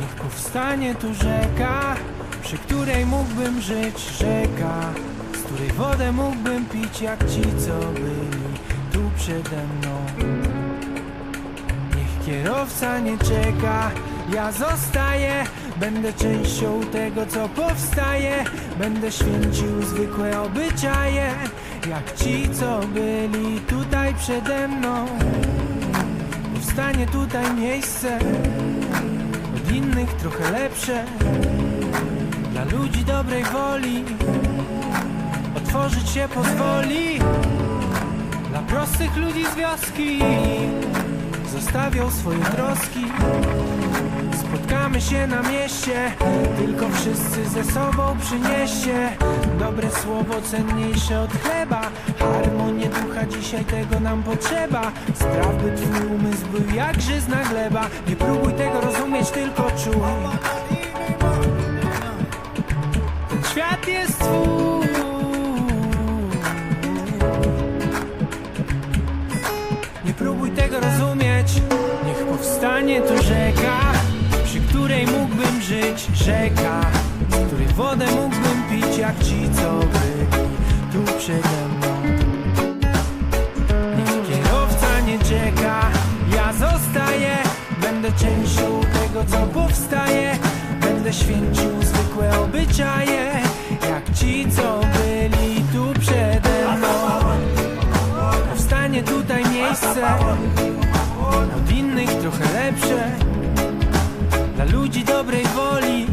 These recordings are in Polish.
Niech powstanie tu rzeka, przy której mógłbym żyć rzeka, z której wodę mógłbym pić jak ci, co byli tu przede mną. Niech kierowca nie czeka, ja zostaję, będę częścią tego, co powstaje, będę święcił zwykłe obyczaje, jak ci, co byli tutaj przede mną. Powstanie tutaj miejsce od innych trochę lepsze. Dla ludzi dobrej woli Otworzyć się pozwoli. Dla prostych ludzi z wioski Zostawią swoje troski Spotkamy się na mieście Tylko wszyscy ze sobą przynieście Dobre słowo cenniejsze od chleba. Harmonię ducha dzisiaj tego nam potrzeba. Spraw by twój umysł był jak żyzna gleba. Nie próbuj tego rozumieć, tylko czuj. Ten świat jest twój. Nie próbuj tego rozumieć. Niech powstanie tu rzeka której mógłbym żyć Rzeka, z której wodę mógłbym pić Jak ci, co byli tu przede mną. Niech kierowca nie czeka Ja zostaję Będę częścią tego, co powstaje Będę święcił zwykłe obyczaje Jak ci, co byli tu przede mną. Powstanie tutaj miejsce Od innych trochę lepsze ludzi dobrej woli.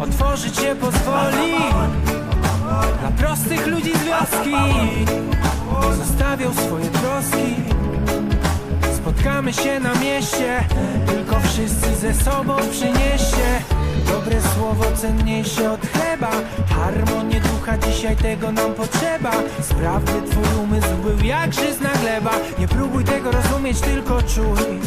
Otworzyć się pozwoli. Dla prostych ludzi z wioski. Zostawią swoje troski. Spotkamy się na mieście. Tylko wszyscy ze sobą przynieście Dobre słowo cenniejsze od chleba. Harmonię ducha dzisiaj tego nam potrzeba. Spraw by twój umysł był jak żyzna gleba Nie próbuj tego rozumieć, tylko czuj